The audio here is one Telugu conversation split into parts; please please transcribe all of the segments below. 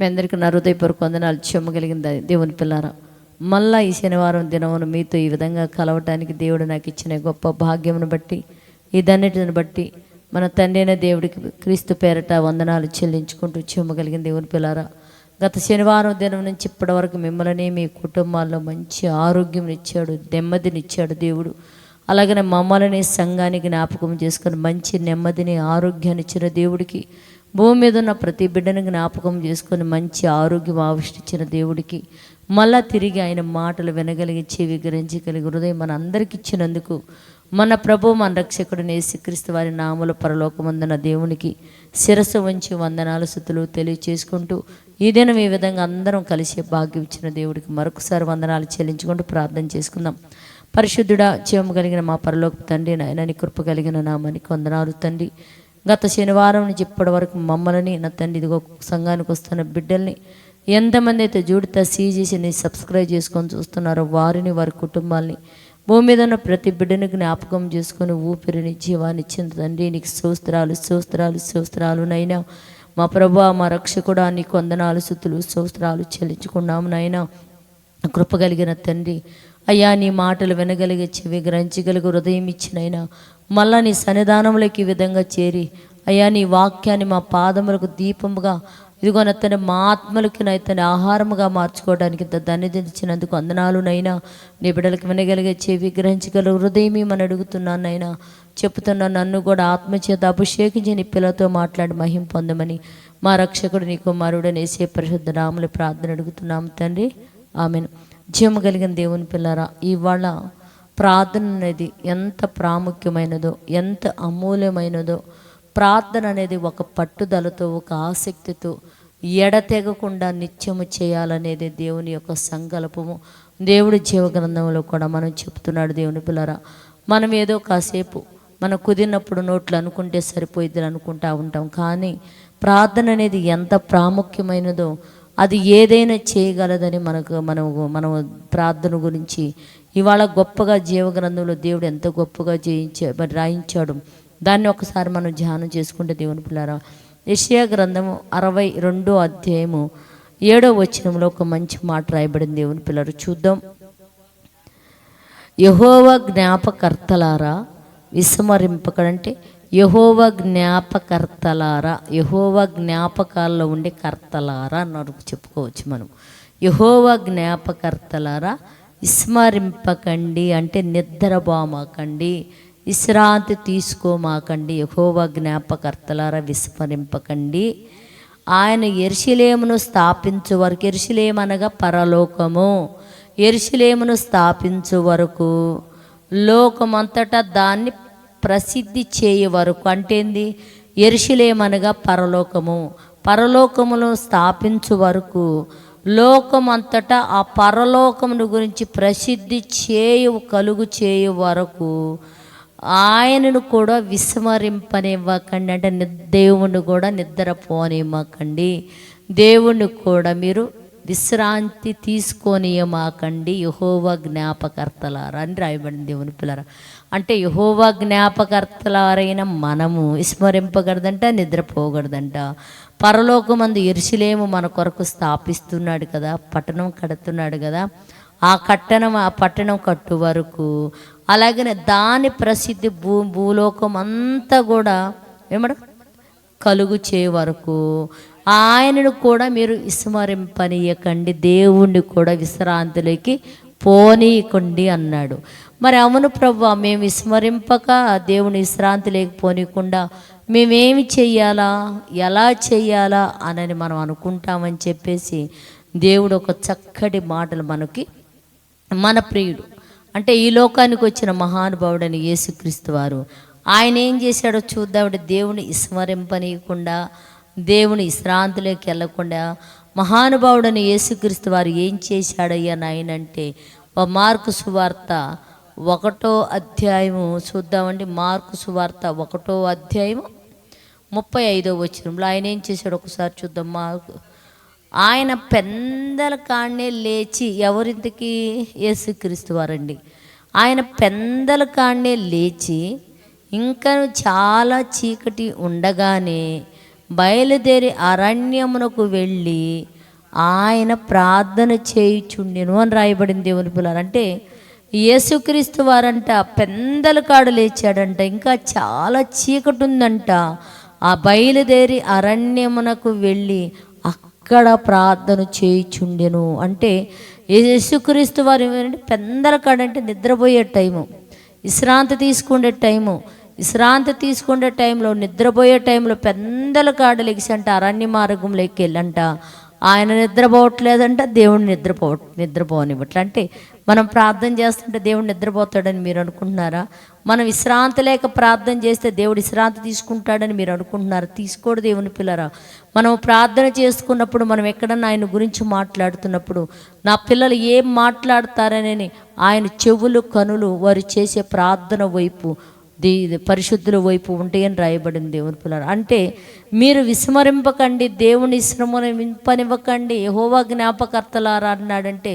మీ అందరికీ నా హృదయపూర్వక వందనాలు. చెమ్మగలిగిన దేవుని పిల్లారా మళ్ళా ఈ శనివారం దినమును మీతో ఈ విధంగా కలవటానికి దేవుడు నాకు ఇచ్చిన గొప్ప భాగ్యమును బట్టి ఇదన్నిటిని బట్టి మన తండ్రి అయిన దేవుడికి క్రీస్తు పేరట వందనాలు చెల్లించుకుంటూ చెమ్మగలిగిన దేవుని పిల్లారా గత శనివారం దినం నుంచి ఇప్పటి వరకు మిమ్మల్ని మీ కుటుంబాల్లో మంచి ఆరోగ్యం ఇచ్చాడు నెమ్మదినిచ్చాడు దేవుడు. అలాగనే మమ్మల్ని సంఘానికి జ్ఞాపకం చేసుకొని మంచి నెమ్మదిని ఆరోగ్యాన్ని ఇచ్చిన దేవుడికి భూమి మీద ఉన్న ప్రతి బిడ్డను జ్ఞాపకం చేసుకొని మంచి ఆరోగ్యం ఆవిష్టించిన దేవుడికి మళ్ళా తిరిగి ఆయన మాటలు వినగలిగి చెవి గ్రహించగలిగి హృదయం మన అందరికి ఇచ్చినందుకు మన ప్రభు మన రక్షకుడు నేసుక్రీస్తు వారి నామల పరలోకమందున దేవునికి శిరస్సు వంచి వందనాలు స్థుతులు తెలియచేసుకుంటూ ఈ దినం ఈ విధంగా అందరం కలిసి భాగ్యం ఇచ్చిన దేవుడికి మరొకసారి వందనాలు చెల్లించుకుంటూ ప్రార్థన చేసుకుందాం. పరిశుద్ధుడా జీవము కలిగిన మా పరలోక తండ్రి నాయన నీ కృప కలిగిన నామానికి వందనాలు తండ్రి. గత శనివారం నుంచి ఇప్పటి వరకు మమ్మల్ని నా తండ్రి ఇదిగో సంఘానికి వస్తున్న బిడ్డల్ని ఎంతమంది అయితే జూడితా సీజీసి సబ్స్క్రైబ్ చేసుకొని చూస్తున్నారో వారిని వారి కుటుంబాల్ని భూమి మీద ఉన్న ప్రతి బిడ్డని జ్ఞాపకం చేసుకొని ఊపిరిని జీవాన్ని ఇచ్చిన తండ్రి. నీకు సూస్త్రాలు సూస్త్రాలు సూస్త్రాలు నైనా. మా ప్రభు మా రక్షకుడా నీకు వందనాలు సుతులు సూస్త్రాలు చెల్లించుకున్నాము నైనా. కృప కలిగిన తండ్రి. అయ్యా నీ మాటలు వినగలిగే చెవి గ్రహించగలిగే హృదయం ఇచ్చినైనా మళ్ళా నీ సన్నిధానంలోకి ఈ విధంగా చేరి అయ్యా నీ వాక్యాన్ని మా పాదములకు దీపముగా ఇదిగో నత్తని మా ఆత్మలకి నైతని ఆహారముగా మార్చుకోవడానికి ఇంత ధన్యదించినందుకు అందనాలునైనా నీ బిడ్డలకి వినగలిగే చెవి గ్రహించగల హృదయమే మనం అడుగుతున్నానైనా నైనా చెప్తున్నా నన్ను కూడా ఆత్మచేత అభిషేకించి నీ పిల్లతో మాట్లాడి మహిం పొందమని మా రక్షకుడు నీ కుమారుడు నేసే పరిశుద్ధ రాములు ప్రార్థన అడుగుతున్నాము తండ్రి. ఆమెను. జీవము కలిగిన దేవుని పిల్లరా ఇవాళ ప్రార్థన అనేది ఎంత ప్రాముఖ్యమైనదో ఎంత అమూల్యమైనదో ప్రార్థన అనేది ఒక పట్టుదలతో ఒక ఆసక్తితో ఎడతెగకుండా నిత్యము చేయాలనేది దేవుని యొక్క సంకల్పము. దేవుడి జీవగ్రంథంలో కూడా మనం చెప్తున్నాడు దేవుని పిల్లరా మనం ఏదో కాసేపు మనం కుదిరినప్పుడు నోట్లు అనుకుంటే సరిపోయిద్ది అనుకుంటా ఉంటాం. కానీ ప్రార్థన అనేది ఎంత ప్రాముఖ్యమైనదో అది ఏదైనా చేయగలదని మనకు మనం మనం ప్రార్థన గురించి ఇవాళ గొప్పగా జీవగ్రంథంలో దేవుడు ఎంత గొప్పగా జయించా మరి రాయించాడు. దాన్ని ఒకసారి మనం ధ్యానం చేసుకుంటే దేవుని పిల్లారా యెషయా గ్రంథము అరవై రెండో అధ్యాయము ఏడో వచనంలో ఒక మంచి మాట రాయబడింది దేవుని పిల్లలు చూద్దాం. యహోవ జ్ఞాపకర్తలారా విస్మరింపకడంటే యహోవ జ్ఞాపకర్తలారా యహోవ జ్ఞాపకాల్లో ఉండే కర్తలారా అన్నారు చెప్పుకోవచ్చు మనం. యహోవ జ్ఞాపకర్తలారా విస్మరింపకండి అంటే నిద్రపోమాకండి. విశ్రాంతి తీసుకోమాకండి. యహోవ జ్ఞాపకర్తలారా విస్మరింపకండి. ఆయన ఎరుషులేమును స్థాపించు వరకు ఎరుషులేము పరలోకము. ఎరుషులేమును స్థాపించు వరకు లోకమంతటా దాన్ని ప్రసిద్ధి చేయ వరకు అంటే ఏంది? ఎరుషులేమనగా పరలోకము. పరలోకమును స్థాపించు వరకు లోకమంతటా ఆ పరలోకమును గురించి ప్రసిద్ధి చేయు కలుగు చేయు వరకు ఆయనను కూడా విస్మరింపనివ్వకండి. అంటే ని- దేవుణ్ణి కూడా నిద్రపోనివ్వకండి. దేవుణ్ణి కూడా మీరు విశ్రాంతి తీసుకొనియమాకండి. యహోవా జ్ఞాపకర్తలారా అని రాయబడింది దేవుని పిల్లరా. అంటే యహోవా జ్ఞాపకర్తలారైన మనము విస్మరింపకూడదంట నిద్రపోకూడదంట. పరలోకమందు ఎరుసలేము మన కొరకు స్థాపిస్తున్నాడు కదా పట్టణం కడుతున్నాడు కదా ఆ కట్టణం ఆ పట్టణం కట్టు వరకు. అలాగనే దాని ప్రసిద్ధి భూ భూలోకం అంతా కూడా ఏమడ కలుగు చే వరకు. ఆయనను కూడా మీరు విస్మరింపనీయకండి దేవుణ్ణి కూడా విశ్రాంతిలోకి పోనీయకండి అన్నాడు. మరి అవును ప్రభు మేము విస్మరింపక దేవుని విశ్రాంతి లేకపోనీయకుండా మేమేమి చెయ్యాలా? ఎలా చెయ్యాలా? అనని మనం అనుకుంటామని చెప్పేసి దేవుడు ఒక చక్కటి మాటలు మనకి మన ప్రియుడు. అంటే ఈ లోకానికి వచ్చిన మహానుభావుడని యేసుక్రీస్తు వారు ఆయన ఏం చేశాడో చూద్దామంటే దేవుని విస్మరింపనీయకుండా దేవుని విశ్రాంతిలోకి వెళ్ళకుండా మహానుభావుడని యేసుక్రీస్తు వారు ఏం చేశాడయ్యా నాయనంటే ఓ మార్కు సువార్త ఒకటో అధ్యాయము చూద్దామండి. మార్కు సువార్త ఒకటో అధ్యాయము ముప్పై ఐదో వచ్చినంలో ఆయన ఏం చేశాడు ఒకసారి చూద్దాం. మా ఆయన పెందల కాడనే లేచి ఎవరింతకి యేసుక్రీస్తు వారండి. ఆయన పెందల కాడనే లేచి ఇంకా చాలా చీకటి ఉండగానే బయలుదేరి అరణ్యమునకు వెళ్ళి ఆయన ప్రార్థన చేయుచుండెను అని రాయబడింది దేవుని పిల్లలు. అంటే యేసుక్రీస్తు వారంట పెందల కాడు లేచాడంట ఇంకా చాలా చీకటి ఉందంట. ఆ బయలుదేరి అరణ్యమునకు వెళ్ళి అక్కడ ప్రార్థన చేయుచుండెను. అంటే యేసుక్రీస్తు వారు ఏమంటే పెందల కాడు అంటే నిద్రపోయే టైము. విశ్రాంతి తీసుకునే టైము. విశ్రాంతి తీసుకునే టైంలో నిద్రపోయే టైంలో పెందల కాడ లెగిసి అంట అరణ్య మార్గంలోకి వెళ్ళంట. ఆయన నిద్రపోవట్లేదంటే దేవుడు నిద్రపో నిద్రపోనివ్వట్ల అంటే మనం ప్రార్థన చేస్తుంటే దేవుడు నిద్రపోతాడని మీరు అనుకుంటున్నారా? మనం విశ్రాంతి లేక ప్రార్థన చేస్తే దేవుడు విశ్రాంతి తీసుకుంటాడని మీరు అనుకుంటున్నారా? తీసుకోడు దేవుని పిల్లరా. మనం ప్రార్థన చేసుకున్నప్పుడు మనం ఎక్కడన్నా ఆయన గురించి మాట్లాడుతున్నప్పుడు నా పిల్లలు ఏం మాట్లాడతారనని ఆయన చెవులు కనులు వారు చేసే ప్రార్థన వైపు దీ పరిశుద్ధుల వైపు ఉంటే అని రాయబడింది దేవుని పిల్లలు. అంటే మీరు విస్మరింపకండి దేవుని శ్రమను వింపనివ్వకండి యహోవా జ్ఞాపకర్తలారా అన్నాడంటే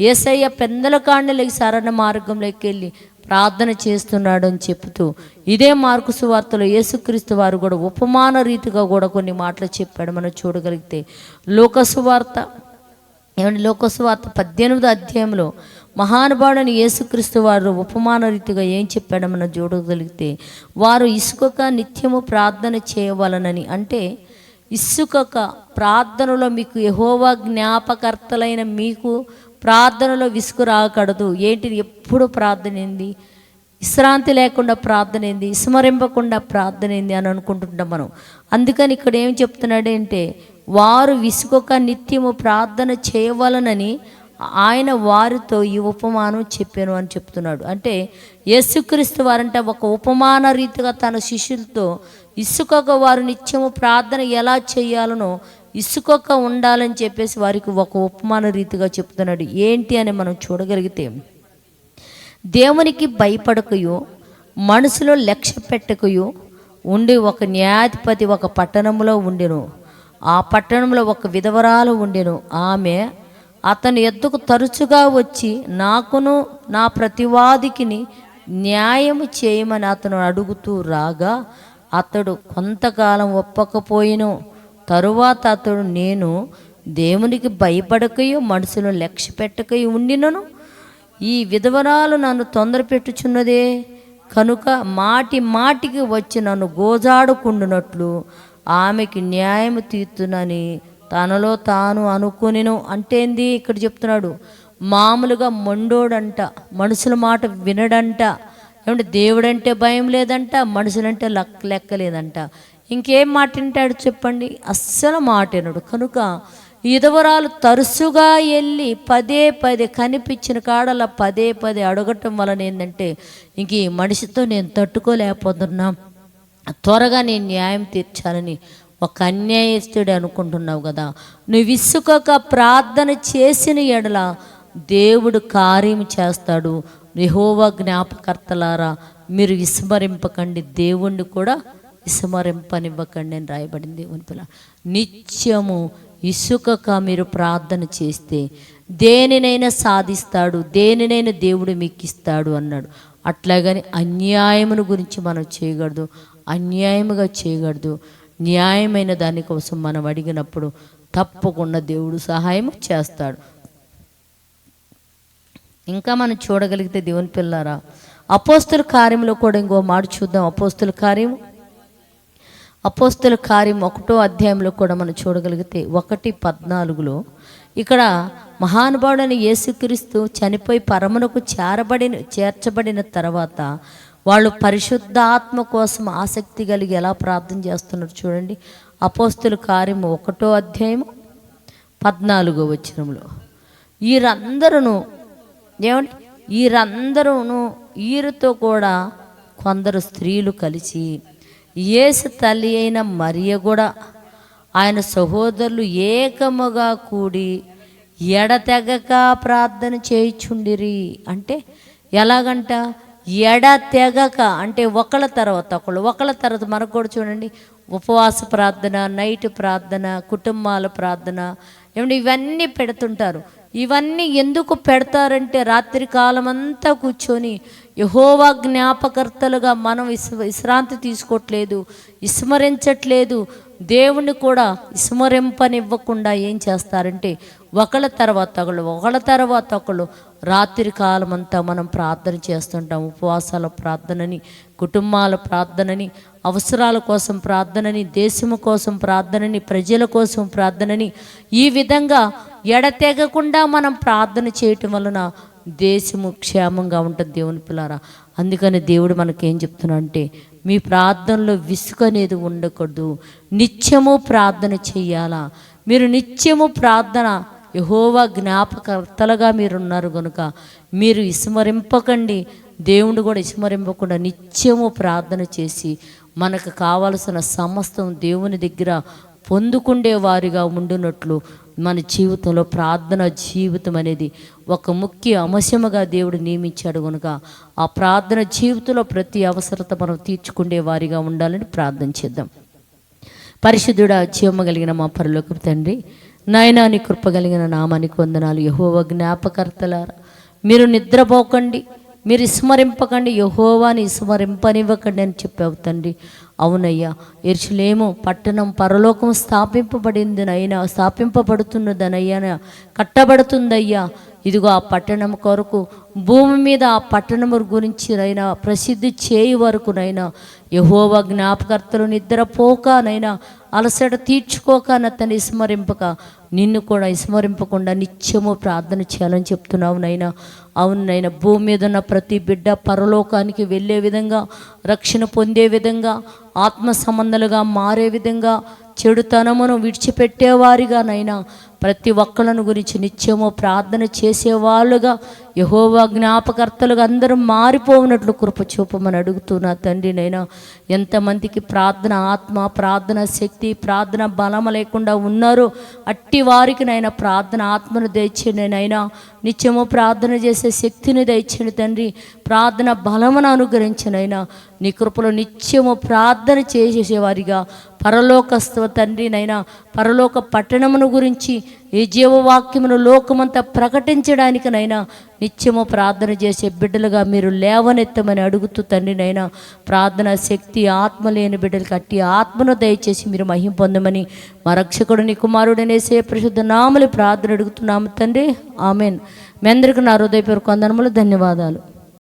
ఏసయ్య పెందల కాండలకి సరణ మార్గంలోకి వెళ్ళి ప్రార్థన చేస్తున్నాడు అని చెప్తూ ఇదే మార్కు సువార్తలో యేసుక్రీస్తు వారు కూడా ఉపమాన రీతిగా కూడా కొన్ని మాటలు చెప్పాడు. మనం చూడగలిగితే లోక సువార్త ఏమంటే లోకస్వార్త పద్దెనిమిది అధ్యాయంలో మహానుభావుడని యేసుక్రీస్తు వారు ఉపమాన రీతిగా ఏం చెప్పాడో మనం చూడగలిగితే వారు ఇసుకొక నిత్యము ప్రార్థన చేయవలనని. అంటే ఇసుకొక ప్రార్థనలో మీకు యహోవా జ్ఞాపకర్తలైన మీకు ప్రార్థనలో విసుగు రాకూడదు. ఏంటిది ఎప్పుడు ప్రార్థన ఏంది? విశ్రాంతి లేకుండా ప్రార్థన ఏంది? విస్మరింపకుండా ప్రార్థన ఏంది అని అనుకుంటుంటాం మనం. అందుకని ఇక్కడ ఏం చెప్తున్నాడంటే వారు విసుకొక నిత్యము ప్రార్థన చేయవలనని ఆయన వారితో ఈ ఉపమానం చెప్పాను అని చెప్తున్నాడు. అంటే యేసుక్రీస్తు వారంటే ఒక ఉపమాన రీతిగా తన శిష్యులతో ఇసుకొక వారు నిత్యము ప్రార్థన ఎలా చేయాలనో ఇసుకొక ఉండాలని చెప్పేసి వారికి ఒక ఉపమాన రీతిగా చెప్తున్నాడు. ఏంటి అని మనం చూడగలిగితే దేవునికి భయపడకయో మనసులో లక్ష్య పెట్టకయో ఉండి ఒక న్యాయాధిపతి ఒక పట్టణంలో ఉండెను. ఆ పట్టణంలో ఒక విధవరాలు ఉండెను. ఆమె అతని ఎద్దుకు తరచుగా వచ్చి నాకును నా ప్రతివాదికిని న్యాయం చేయమని అతను అడుగుతూ రాగా అతడు కొంతకాలం ఒప్పకపోయిను. తరువాత అతడు నేను దేవునికి భయపడకయో మనసును లక్ష్య పెట్టకయో ఉండినను. ఈ విధవరాలు నన్ను తొందర పెట్టుచున్నదే. కనుక మాటి మాటికి వచ్చి నన్ను గోజాడుకుండునట్లు ఆమెకి న్యాయం తీర్చునని తనలో తాను అనుకునిను. అంటేంది? ఇక్కడ చెప్తున్నాడు. మామూలుగా మొండోడంట మనుషుల మాట వినడంట. ఏమంటే దేవుడంటే భయం లేదంట మనుషులంటే లెక్క లెక్క లేదంట ఇంకేం మాట వింటాడు చెప్పండి? అస్సలు మాట వినడు. కనుక ఇదవరాలు తరచుగా వెళ్ళి పదే పదే కనిపించిన కాడల పదే పదే అడగటం వలన ఏంటంటే ఇంక ఈ మనిషితో నేను తట్టుకోలేకపోతున్నాం. త్వరగా నేను న్యాయం తీర్చాలని ఒక అన్యాయస్తుడు అనుకుంటున్నావు కదా. నువ్వు విసుకొక ప్రార్థన చేసిన ఎడల దేవుడు కార్యం చేస్తాడు. నిహోవ జ్ఞాపకర్తలారా మీరు విస్మరింపకండి. దేవుణ్ణి కూడా విస్మరింపనివ్వకండి అని రాయబడింది దేవుని పిల్ల నిత్యము ఇసుకక మీరు ప్రార్థన చేస్తే దేనినైనా సాధిస్తాడు దేనినైనా దేవుడు మీకు ఇస్తాడు అన్నాడు. అట్లాగని అన్యాయమును గురించి మనం చేయకూడదు. అన్యాయముగా చేయకూడదు న్యాయమైన దానికోసం మనం అడిగినప్పుడు తప్పకుండా దేవుడు సహాయం చేస్తాడు. ఇంకా మనం చూడగలిగితే దేవుని పిల్లారా అపోస్తుల కార్యంలో కూడా ఇంకో మాట చూద్దాం. అపోస్తుల కార్యం అపోస్తుల కార్యం ఒకటో అధ్యాయంలో కూడా మనం చూడగలిగితే ఒకటి పద్నాలుగులో ఇక్కడ మహానుభావుడైన యేసుక్రీస్తు చనిపోయి పరమునకు చేరబడిన చేర్చబడిన తర్వాత వాళ్ళు పరిశుద్ధాత్మ కోసం ఆసక్తి కలిగి ఎలా ప్రార్థన చేస్తున్నారు చూడండి. అపోస్తుల కార్యం ఒకటో అధ్యాయము పద్నాలుగో వచ్చినంలో వీరందరూ ఏమంటే వీరందరూను వీరితో కూడా కొందరు స్త్రీలు కలిసి యేసు తల్లి అయిన మరియ కూడా ఆయన సహోదరులు ఏకముగా కూడి ఎడతెగక ప్రార్థన చేయుచుండిరి. అంటే ఎలాగంట? ఎడ తెగక అంటే ఒకళ్ళ తర్వాత ఒకళ్ళు ఒకళ్ళ తర్వాత మనకు కూడా చూడండి. ఉపవాస ప్రార్థన నైట్ ప్రార్థన కుటుంబాల ప్రార్థన ఏమంటే ఇవన్నీ పెడుతుంటారు. ఇవన్నీ ఎందుకు పెడతారంటే రాత్రి కాలం అంతా కూర్చొని యహోవా జ్ఞాపకర్తలుగా మనం విశ్రాంతి తీసుకోవట్లేదు విస్మరించట్లేదు దేవుణ్ణి కూడా విస్మరింపనివ్వకుండా ఏం చేస్తారంటే ఒకళ్ళ తర్వాత ఒకళ్ళు ఒకళ్ళ తర్వాత ఒకళ్ళు రాత్రి కాలం అంతా మనం ప్రార్థన చేస్తుంటాం ఉపవాసాల ప్రార్థనని కుటుంబాల ప్రార్థనని అవసరాల కోసం ప్రార్థనని దేశము కోసం ప్రార్థనని ప్రజల కోసం ప్రార్థనని ఈ విధంగా ఎడతెగకుండా మనం ప్రార్థన చేయటం వలన దేశము క్షేమంగా ఉంటుంది దేవుని పిల్లారా. అందుకని దేవుడు మనకేం చెప్తున్నా అంటే మీ ప్రార్థనలో విసుకనేది ఉండకూడదు. నిత్యము ప్రార్థన చెయ్యాలా మీరు నిత్యము ప్రార్థన యహోవా జ్ఞాపకర్తలుగా మీరున్నారు కనుక మీరు విస్మరింపకండి. దేవుడు కూడా విస్మరింపకుండా నిత్యము ప్రార్థన చేసి మనకు కావలసిన సమస్తం దేవుని దగ్గర పొందుకుండే వారిగా ఉండునట్లు మన జీవితంలో ప్రార్థన జీవితం అనేది ఒక ముఖ్య అంశముగా దేవుడు నియమించాడు కనుక ఆ ప్రార్థన జీవితంలో ప్రతి అవసరత మనం తీర్చుకునే వారిగా ఉండాలని ప్రార్థన చేద్దాం. పరిశుద్ధుడా జీవమ కలిగిన మా పరలోకపు తండ్రి నాయనాని కృప కలిగిన నామానికి వందనాలు. యహోవ జ్ఞాపకర్తలారా మీరు నిద్రపోకండి. మీరు విస్మరింపకండి యహోవాని విస్మరింపనివ్వకండి అని చెప్పావు తండ్రి. అవునయ్యా ఎరుచులేమో పట్టణం పరలోకం స్థాపింపబడింది నైనా స్థాపింపబడుతున్నదనయ్యా కట్టబడుతుందయ్యా. ఇదిగో ఆ పట్టణం కొరకు భూమి మీద ఆ పట్టణము గురించి నైనా ప్రసిద్ధి చేయి వరకునైనా యహోవ జ్ఞాపకర్తలు నిద్రపోకనైనా అలసట తీర్చుకోక అతన్ని విస్మరింపక నిన్ను కూడా విస్మరింపకుండా నిత్యము ప్రార్థన చేయాలని చెప్తున్నావు నైనా అవును నైనా భూమి మీద ఉన్న ప్రతి బిడ్డ పరలోకానికి వెళ్ళే విధంగా రక్షణ పొందే విధంగా ఆత్మ సంబంధాలుగా మారే విధంగా చెడుతనమును విడిచిపెట్టేవారిగా నైనా ప్రతి ఒక్కళ్ళను గురించి నిత్యము ప్రార్థన చేసేవాళ్ళుగా యహోవా జ్ఞాపకర్తలుగా అందరూ మారిపోవునట్లు కృప చూపమని అడుగుతున్నా తండ్రి నైనా ఎంతమందికి ప్రార్థన ఆత్మ ప్రార్థన శక్తి ప్రార్థన బలం లేకుండా ఉన్నారో. అట్టి వారికి నైనా ప్రార్థన ఆత్మను దయచేయండి నైనా. నిత్యము ప్రార్థన చేసే శక్తిని దయచేయండి తండ్రి. ప్రార్థన బలమును అనుగ్రహించినైనా నీ కృపలో నిత్యము ప్రార్థన చేసేవారిగా పరలోకస్తవ తండ్రి నైనా పరలోక పట్టణమును గురించి ఈ జీవవాక్యమును లోకమంతా ప్రకటించడానికినైనా నిత్యము ప్రార్థన చేసే బిడ్డలుగా మీరు లేవనెత్తమని అడుగుతూ తండ్రినైనా ప్రార్థన శక్తి ఆత్మ లేని బిడ్డలు కట్టి ఆత్మను దయచేసి మీరు మహిం పొందమని మా రక్షకుడు నీ కుమారుడనేసే ప్రసిద్ధ నామలి ప్రార్థన అడుగుతున్నాము తండ్రి. ఆమెన్. మీ అందరికీ నా హృదయపూర్వక వందనములు ధన్యవాదాలు.